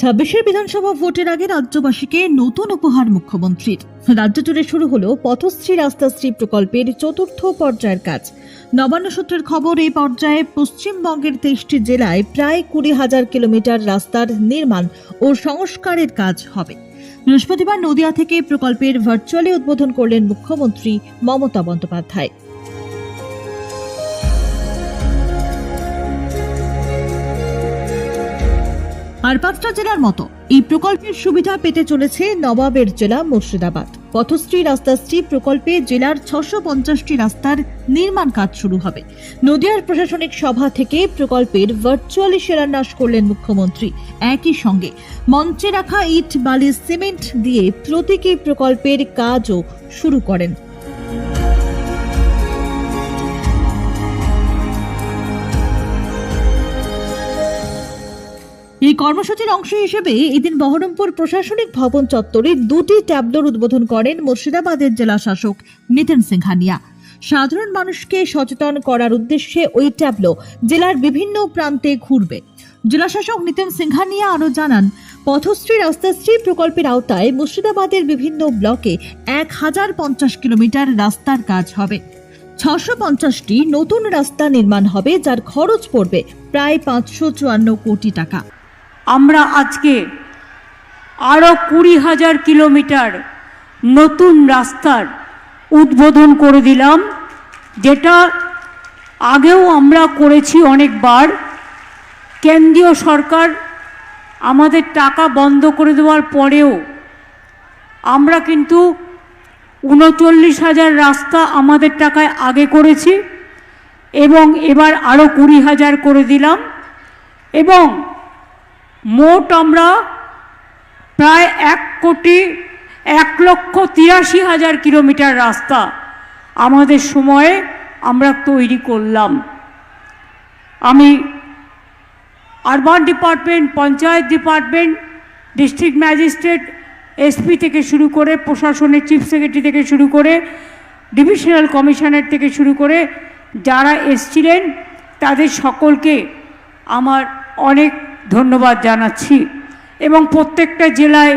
ছাব্বিশের বিধানসভা ভোটের আগে রাজ্যবাসীকে নতুন উপহার মুখ্যমন্ত্রীর। রাজ্য জুড়ে শুরু হলো পথশ্রী রাস্তাশ্রী প্রকল্পের চতুর্থ পর্যায়ের কাজ। নবান্ন সূত্রের খবর, এই পর্যায়ে পশ্চিমবঙ্গের তেইশটি জেলায় প্রায় কুড়ি হাজার কিলোমিটার রাস্তার নির্মাণ ও সংস্কারের কাজ হবে। বৃহস্পতিবার নদিয়া থেকে প্রকল্পের ভার্চুয়ালি উদ্বোধন করলেন মুখ্যমন্ত্রী মমতা বন্দ্যোপাধ্যায়। আর পাঁচটা জেলার মতো এই প্রকল্পের সুবিধা পেতে চলেছে নবাবের জেলা মুর্শিদাবাদ। পথশ্রী রাস্তাশ্রী প্রকল্পে জেলার ছশো পঞ্চাশটি রাস্তার নির্মাণ কাজ শুরু হবে। নদিয়ার প্রশাসনিক সভা থেকে প্রকল্পের ভার্চুয়ালি শিলান্যাস করলেন মুখ্যমন্ত্রী। একই সঙ্গে মঞ্চে রাখা ইট, বালি, সিমেন্ট দিয়ে প্রতীকী প্রকল্পের কাজও শুরু করেন। কর্মসূচির অংশ হিসেবে এদিন বহরমপুর প্রশাসনিক ভবন চত্বরে দুটি ট্যাবলোর উদ্বোধন করেন মুর্শিদাবাদের জেলা শাসক নিতিন সিংহানিয়া সাধারণ মানুষকে সচেতন করার উদ্দেশ্যে ওই ট্যাবলো জেলার বিভিন্ন প্রান্তে ঘুরবে। জেলাশাসক নিতিন সিংহানিয়া আরও জানান, পথশ্রী রাস্তাশ্রী প্রকল্পের আওতায় মুর্শিদাবাদের বিভিন্ন ব্লকে এক হাজার পঞ্চাশ কিলোমিটার রাস্তার কাজ হবে। ছশো পঞ্চাশটি নতুন রাস্তা নির্মাণ হবে, যার খরচ পড়বে প্রায় পাঁচশো চুয়ান্ন কোটি টাকা। আমরা আজকে আরও কুড়ি হাজার কিলোমিটার নতুন রাস্তার উদ্বোধন করে দিলাম, যেটা আগেও আমরা করেছি অনেকবার। কেন্দ্রীয় সরকার আমাদের টাকা বন্ধ করে দেওয়ার পরেও আমরা কিন্তু উনচল্লিশ হাজার রাস্তা আমাদের টাকায় আগে করেছি এবং এবার আরও কুড়ি হাজার করে দিলাম এবং মোট আমরা প্রায় এক কোটি এক লক্ষ তিরাশি হাজার কিলোমিটার রাস্তা আমাদের সময়ে আমরা তৈরি করলাম। আমি urban department, panchayat department, district magistrate, SP থেকে শুরু করে প্রশাসনের চিফ সেক্রেটারি থেকে শুরু করে ডিভিশনাল কমিশনার থেকে শুরু করে যারা এসছিলেন, তাদের সকলকে আমার অনেক ধন্যবাদ জানাচ্ছি। এবং প্রত্যেকটা জেলায়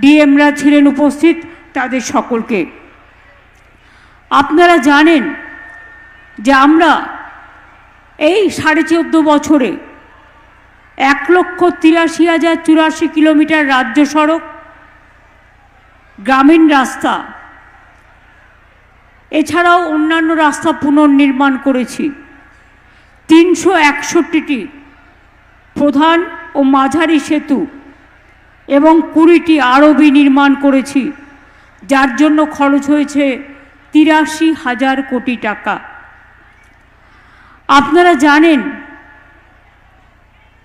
ডিএমরা ছিলেন উপস্থিত, তাদের সকলকে। আপনারা জানেন যে আমরা এই সাড়ে চোদ্দ বছরে এক লক্ষ তিরাশি হাজার চুরাশি কিলোমিটার রাজ্য সড়ক, গ্রামীণ রাস্তা, এছাড়াও অন্যান্য রাস্তা পুনর্নির্মাণ করেছি। তিনশো একষট্টিটি প্রধান ও মাঝারি সেতু এবং কুড়িটি আরবি নির্মাণ করেছি, যার জন্য খরচ হয়েছে তিরাশি হাজার কোটি টাকা। আপনারা জানেন,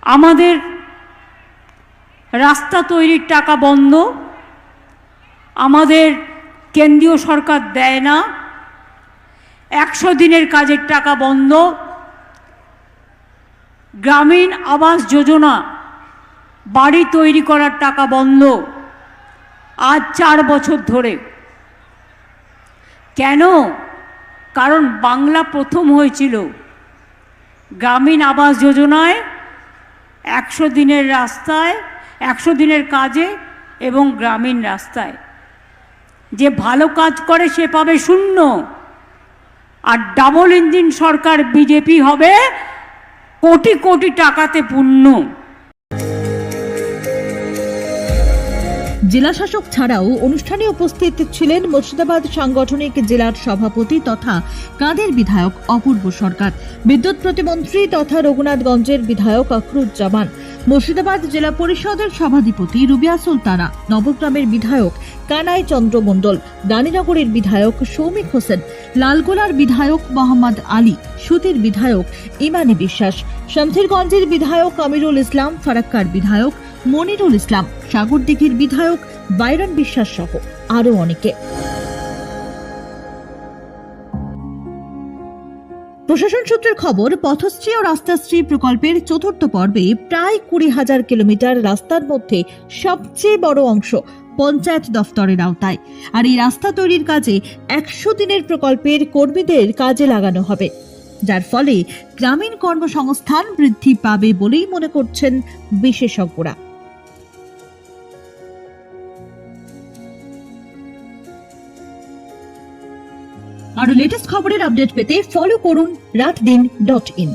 আমাদের রাস্তা তৈরির টাকা বন্ধ, আমাদের কেন্দ্রীয় সরকার দেয় না, একশো দিনের কাজের টাকা বন্ধ গ্রামীণ আবাস যোজনা, বাড়ি তৈরি করার টাকা বন্ধ। আজ চার বছর ধরে। কেন? কারণ বাংলা প্রথম হয়েছিল। গ্রামীণ আবাস যোজনায় একশো দিনের রাস্তায়, একশো দিনের কাজে এবং গ্রামীণ রাস্তায়। যে ভালো কাজ করে সে পাবে শূন্য। আর ডাবল ইঞ্জিন সরকার, বিজেপি হবে কোটি কোটি টাকাতে পূর্ণ। জেলাশাসক ছাড়াও অনুষ্ঠানে উপস্থিত ছিলেন মুর্শিদাবাদ সাংগঠনিক জেলার সভাপতি তথা কাঁদের বিধায়ক অপূর্ব সরকার, বিদ্যুৎ প্রতিমন্ত্রী তথা রঘুনাথগঞ্জের বিধায়ক আখরুজ্জামান মুর্শিদাবাদ জেলা পরিষদের সভাধিপতি রুবিয়া সুলতানা, নবগ্রামের বিধায়ক কানাই চন্দ্র মণ্ডল রানীনগরের বিধায়ক সৌমিক হোসেন, লালগোলার বিধায়ক মোহাম্মদ আলী, সুতির বিধায়ক ইমানি বিশ্বাস শামথিরগঞ্জের বিধায়ক আমিরুল ইসলাম, ফারাক্কার বিধায়ক মনিরুল ইসলাম, সাগরদিঘির বিধায়ক বাইরন বিশ্বাস সহ আরও অনেকে। প্রশাসন সূত্রের খবর, পথশ্রী ও রাস্তাশ্রী প্রকল্পের চতুর্থ পর্বে প্রায় কুড়ি হাজার কিলোমিটার রাস্তার মধ্যে সবচেয়ে বড় অংশ পঞ্চায়েত দফতরের আওতায়। আর এই রাস্তা তৈরির কাজে একশো দিনের প্রকল্পের কর্মীদের কাজে লাগানো হবে। যার ফলে গ্রামীণ কর্মসংস্থান বৃদ্ধি পাবে বলেই মনে করছেন বিশেষজ্ঞরা। আরও লেটেস্ট খবরের আপডেট পেতে ফলো করুন রাত দিন ডট ইন